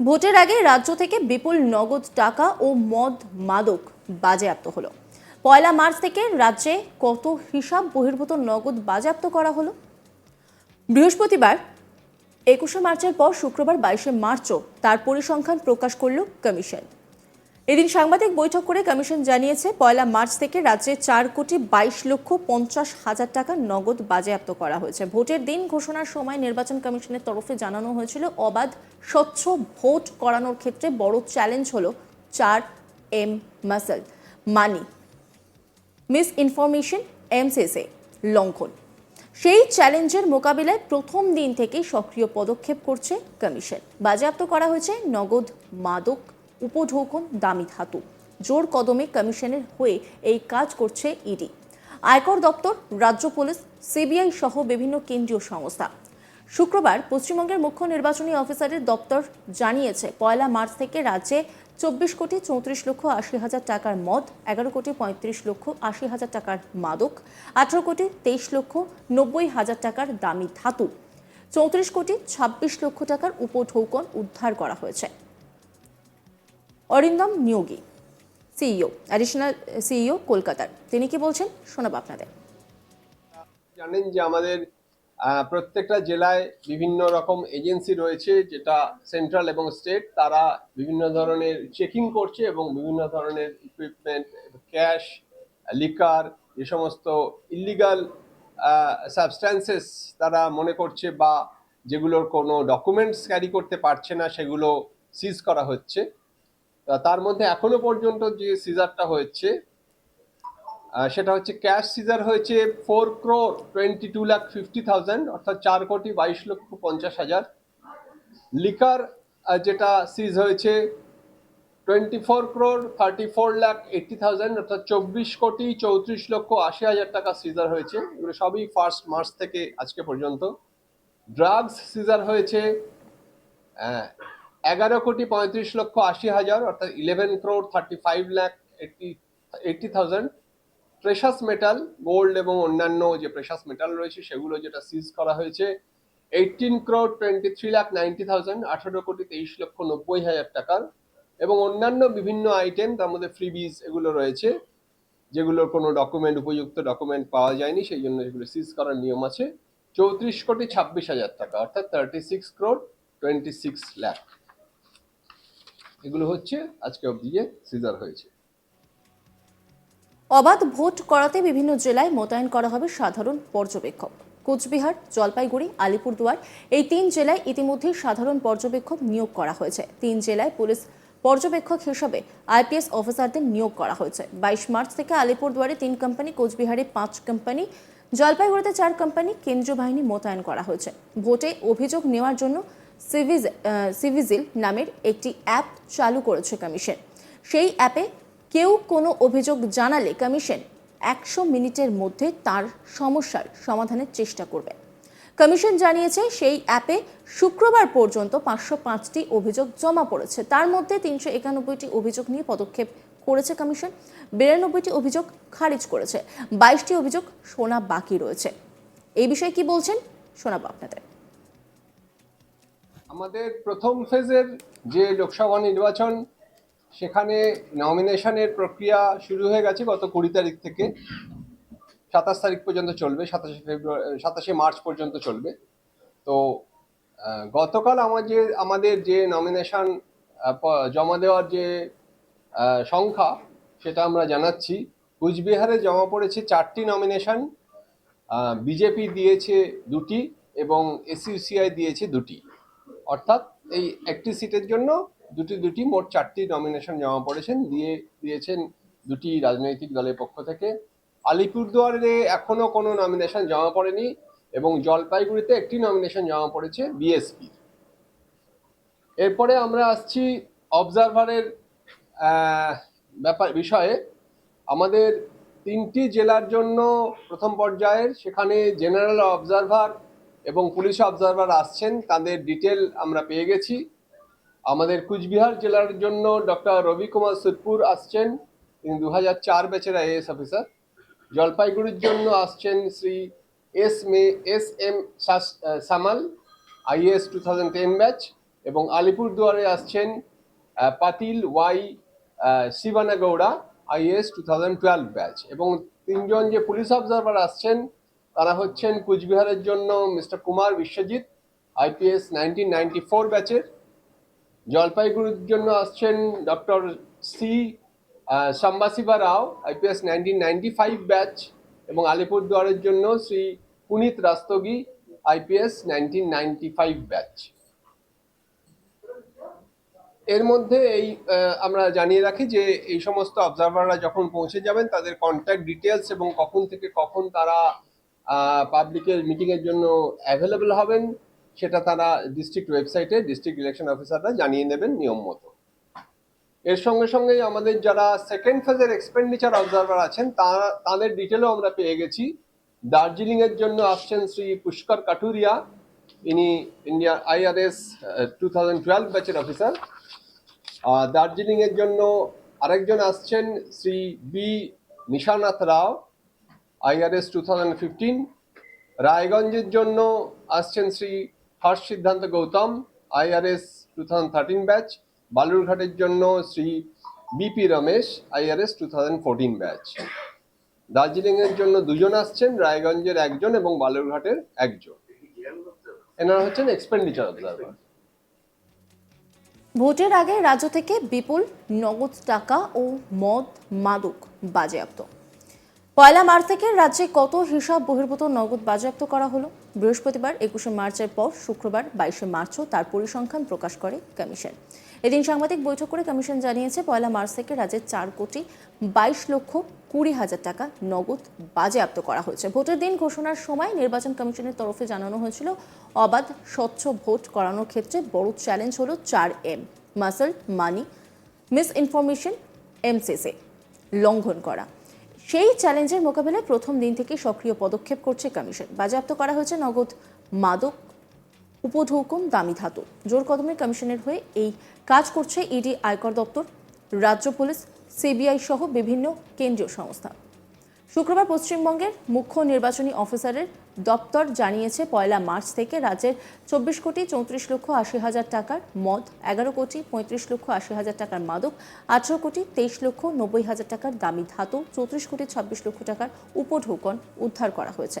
ভোটের আগে রাজ্য থেকে বিপুল নগদ টাকা ও মদ মাদক বাজেয়াপ্ত হলো। পয়লা মার্চ থেকে রাজ্যে কত হিসাব বহির্ভূত নগদ বাজেয়াপ্ত করা হলো? বৃহস্পতিবার, একুশে মার্চের পর শুক্রবার বাইশে মার্চও তার পরিসংখ্যান প্রকাশ করল কমিশন। এদিন সাংবাদিক বৈঠক করে কমিশন জানিয়েছে, পয়লা মার্চ থেকে রাজ্যে চার কোটি বাইশ লক্ষ পঞ্চাশ হাজার টাকা নগদ বাজেয়াপ্ত করা হয়েছে। ভোটের দিন ঘোষণার সময় নির্বাচন কমিশনের তরফে জানানো হয়েছিল, অবাধ স্বচ্ছ ভোট করানোর ক্ষেত্রে বড় চ্যালেঞ্জ হলো চার M muscle. Money misinformation এমসিসে লঙ্ঘন। সেই চ্যালেঞ্জের মোকাবিলায় প্রথম দিন থেকেই সক্রিয় পদক্ষেপ করছে কমিশন। বাজেয়াপ্ত করা হয়েছে নগদ মাদক উপঢৌকন দামি ধাতু। জোর কদমে কমিশনের হয়ে এই কাজ করছে ইডি। আয়কর দপ্তর, রাজ্য পুলিশ, সিবিআই সহ বিভিন্ন কেন্দ্রীয় সংস্থা। শুক্রবার পশ্চিমবঙ্গের মুখ্য নির্বাচনী অফিসারের দপ্তর জানিয়েছে, পয়লা মার্চ থেকে রাজ্যে চব্বিশ কোটি চৌত্রিশ লক্ষ আশি হাজার টাকার মদ, এগারো কোটি পঁয়ত্রিশ লক্ষ আশি হাজার টাকার মাদক, আঠারো কোটি তেইশ লক্ষ নব্বই হাজার টাকার দামি ধাতু। চৌত্রিশ কোটি ছাব্বিশ লক্ষ টাকার উপঢৌকন উদ্ধার করা হয়েছে। Arindam Niyogi, CEO additional CEO কলকাতার। তিনি কি বলছেন? শোনাব আপনাদের। জানেন যে আমাদের প্রত্যেকটা জেলায় বিভিন্ন রকম এজেন্সি রয়েছে, যেটা সেন্ট্রাল এবং স্টেট। তারা বিভিন্ন ধরনের চেকিং করছে এবং বিভিন্ন ধরনের ইকুইপমেন্ট ক্যাশ লিকার যে সমস্ত ইলিগাল সাবস্ট্যান্সেস তারা মনে করছে বা যেগুলোর কোনো ডকুমেন্টস ক্যারি করতে পারছে না, সেগুলো সিজ করা হচ্ছে। তার মধ্যে এখনও পর্যন্ত যে সিজারটা হয়েছে সেটা হচ্ছে ক্যাশ সিজার হয়েছে four crore twenty two lakh fifty thousand অর্থাৎ চার কোটি বাইশ লক্ষ পঞ্চাশ হাজার। লিকার যেটা সিজ হয়েছে twenty four crore thirty four lakh eighty thousand অর্থাৎ চব্বিশ কোটি চৌত্রিশ লক্ষ আশি হাজার টাকা সিজার হয়েছে। এগুলো সবই ফার্স্ট মার্চ থেকে আজকে পর্যন্ত। ড্রাগস সিজার হয়েছে আহ, এগারো কোটি পঁয়ত্রিশ লক্ষ আশি হাজার, অর্থাৎ eleven crore thirty five lakh eighty eighty thousand precious metal gold এবং অন্যান্য যে প্রেশাস মেটাল রয়েছে সেগুলো যেটা সিজ করা হয়েছে eighteen crore twenty three lakh ninety thousand আঠারো কোটি তেইশ লক্ষ নব্বই হাজার টাকার এবং অন্যান্য বিভিন্ন আইটেম তার মধ্যে ফ্রিবিজ এগুলো রয়েছে যেগুলোর কোনো ডকুমেন্ট উপযুক্ত ডকুমেন্ট পাওয়া যায়নি, সেই জন্য এগুলো সিজ করার নিয়ম আছে। চৌত্রিশ কোটি ছাব্বিশ হাজার টাকা, অর্থাৎ thirty six crore twenty six lakh এগুলো হচ্ছে আজকে অব্দি যে সিজার হয়েছে। অবাধ ভোট করাতে বিভিন্ন জেলায় মোতায়েন করা হবে সাধারণ পর্যবেক্ষক। কোচবিহার, জলপাইগুড়ি, আলিপুরদুয়ার এই তিন জেলায় ইতিমধ্যেই সাধারণ পর্যবেক্ষক নিয়োগ করা হয়েছে। তিন জেলায় পুলিশ পর্যবেক্ষক হিসাবে আইপিএস অফিসারদের নিয়োগ করা হয়েছে। বাইশ মার্চ থেকে আলিপুরদুয়ারে তিন কোম্পানি, কোচবিহারে পাঁচ কোম্পানি, জলপাইগুড়িতে চার কোম্পানি, কেন্দ্রীয় বাহিনী মোতায়েন করা হয়েছে। ভোটে অভিযোগ নেওয়ার জন্য সিভিজিল নামের একটি অ্যাপ চালু করেছে কমিশন সেই অ্যাপে কেউ কোনো অভিযোগ জানালে কমিশন একশো মিনিটের মধ্যে তার সমস্যার সমাধানের চেষ্টা করবে। কমিশন জানিয়েছে সেই অ্যাপে শুক্রবার পর্যন্ত পাঁচশো পাঁচটি অভিযোগ জমা পড়েছে। তার মধ্যে তিনশো একানব্বইটি অভিযোগ নিয়ে পদক্ষেপ করেছে কমিশন বিরানব্বইটি অভিযোগ খারিজ করেছে। বাইশটি অভিযোগ শোনা বাকি রয়েছে। এই বিষয়ে কি বলছেন শোনাবো আপনাদের। আমাদের প্রথম ফেজের যে লোকসভা নির্বাচন, সেখানে নমিনেশনের প্রক্রিয়া শুরু হয়ে গেছে গত কুড়ি তারিখ থেকে। সাতাশ তারিখ পর্যন্ত চলবে, সাতাশে ফেব্রুয়ারি সাতাশে মার্চ পর্যন্ত চলবে। তো গতকাল আমাদের আমাদের যে নমিনেশন জমা দেওয়ার যে সংখ্যা, সেটা আমরা জানাচ্ছি। কুচবিহারে জমা পড়েছে চারটি নমিনেশন বিজেপি দিয়েছে দুটি এবং এসইউসিআই দিয়েছে দুটি। অর্থাৎ এই একটি সিটের জন্য দুটি দুটি মোট চারটি নমিনেশন জমা পড়েছেন। দিয়ে দিয়েছেন দুটি রাজনৈতিক দলের পক্ষ থেকে। আলিপুরদুয়ারে এখনও কোনো নমিনেশন জমা পড়েনি এবং জলপাইগুড়িতে একটি নমিনেশন জমা পড়েছে বিএসপি এরপরে আমরা আসছি অবজারভারের ব্যাপার, বিষয়ে। আমাদের তিনটি জেলার জন্য প্রথম পর্যায়ের, সেখানে জেনারেল অবজারভার এবং পুলিশ অবজারভার আসছেন, তাদের ডিটেল আমরা পেয়ে গেছি। আমাদের কুচবিহার জেলার জন্য ডক্টর রবি কুমার সুরপুর আসছেন, তিনি দু হাজার চার ব্যাচের আইএএস অফিসার। জলপাইগুড়ির জন্য আসছেন শ্রী এস মে, S M Samal IAS two thousand ten batch. এবং আলিপুরদুয়ারে আসছেন Patil Y Shivanagouda IAS two thousand twelve batch. এবং তিনজন যে পুলিশ অবজারভার আসছেন তারা হচ্ছেন কুচবিহারের জন্য mister Kumar Biswajit, IPS nineteen ninety four ব্যাচের। জলপাইগুড়ির জন্য আসছেন doctor C Sambasiva Rao, IPS nineteen ninety five batch. এবং আলিপুরদুয়ারের জন্য Shri Punit Rastogi, IPS nineteen ninety five batch. এর মধ্যে এই আমরা জানিয়ে রাখি যে এই সমস্ত অবজারভাররা যখন পৌঁছে যাবেন, তাদের কন্ট্যাক্ট ডিটেলস এবং কখন থেকে কখন তারা পাবলিকের মিটিংয়ের জন্য অ্যাভেলেবল হবেন, সেটা তারা ডিস্ট্রিক্ট ওয়েবসাইটে ডিস্ট্রিক্ট ইলেকশন অফিসাররা জানিয়ে নেবেন নিয়ম মতো। এর সঙ্গে সঙ্গে আমাদের যারা সেকেন্ড ফেজের এক্সপেন্ডিচার অবজারভার আছেন, তারা, তাদের ডিটেলও আমরা পেয়ে গেছি। দার্জিলিং এর জন্য আসছেন শ্রী পুষ্কর কাটুরিয়া ইনি India IRS two thousand twelve ব্যাচের অফিসার দার্জিলিং এর জন্য আরেকজন আসছেন Shri B Nishanath Rao. IRS two thousand fifteen রায়গঞ্জের জন্য আসছেন Shri Harsh Siddhant Gautam, IRS two thousand thirteen batch. বালুরঘাটের জন্য Shri BP Ramesh, IRS two thousand fourteen batch. Darjeeling এর জন্য দুজন আসছেন, রায়গঞ্জের একজন এবং বালুরঘাটের একজন। এনারা হচ্ছেন এক্সপেন্ডিচার অবজারভার ভোটের আগে রাজ্য থেকে বিপুল নগদ টাকা ও মদ, মাদক বাজেয়াপ্ত। পয়লা মার্চ থেকে রাজ্যে কত হিসাব বহির্ভূত নগদ বাজেয়াপ্ত করা হলো? বৃহস্পতিবার, একুশে মার্চের পর শুক্রবার, বাইশে মার্চও তার পরিসংখ্যান প্রকাশ করে কমিশন। এদিন সাংবাদিক বৈঠক করে কমিশন জানিয়েছে, পয়লা মার্চ থেকে রাজ্যের চার কোটি বাইশ লক্ষ কুড়ি হাজার টাকা নগদ বাজেয়াপ্ত করা হয়েছে। ভোটের দিন ঘোষণার সময় নির্বাচন কমিশনের তরফে জানানো হয়েছিল, অবাধ স্বচ্ছ ভোট করানোর ক্ষেত্রে বড় চ্যালেঞ্জ হলো চার M, muscle, money misinformation MCC, লঙ্ঘন করা। সেই চ্যালেঞ্জের মোকাবেলায় প্রথম দিন থেকে সক্রিয় পদক্ষেপ করছে কমিশন। বাজেয়াপ্ত করা হয়েছে নগদ মাদক, উপঢৌকন, দামি ধাতু। জোর কদমে কমিশনের হয়ে এই কাজ করছে ইডি আয়কর দপ্তর, রাজ্য পুলিশ, সিবিআই সহ বিভিন্ন কেন্দ্রীয় সংস্থা। শুক্রবার পশ্চিমবঙ্গের মুখ্য নির্বাচনী অফিসারের দপ্তর জানিয়েছে, পয়লা মার্চ থেকে রাজ্যের চব্বিশ কোটি চৌত্রিশ লক্ষ আশি হাজার টাকার মদ, এগারো কোটি পঁয়ত্রিশ লক্ষ আশি হাজার টাকার মাদক, আঠারো কোটি তেইশ লক্ষ নব্বই হাজার টাকার দামি ধাতু, চৌত্রিশ কোটি ছাব্বিশ লক্ষ টাকার উপঢৌকন উদ্ধার করা হয়েছে।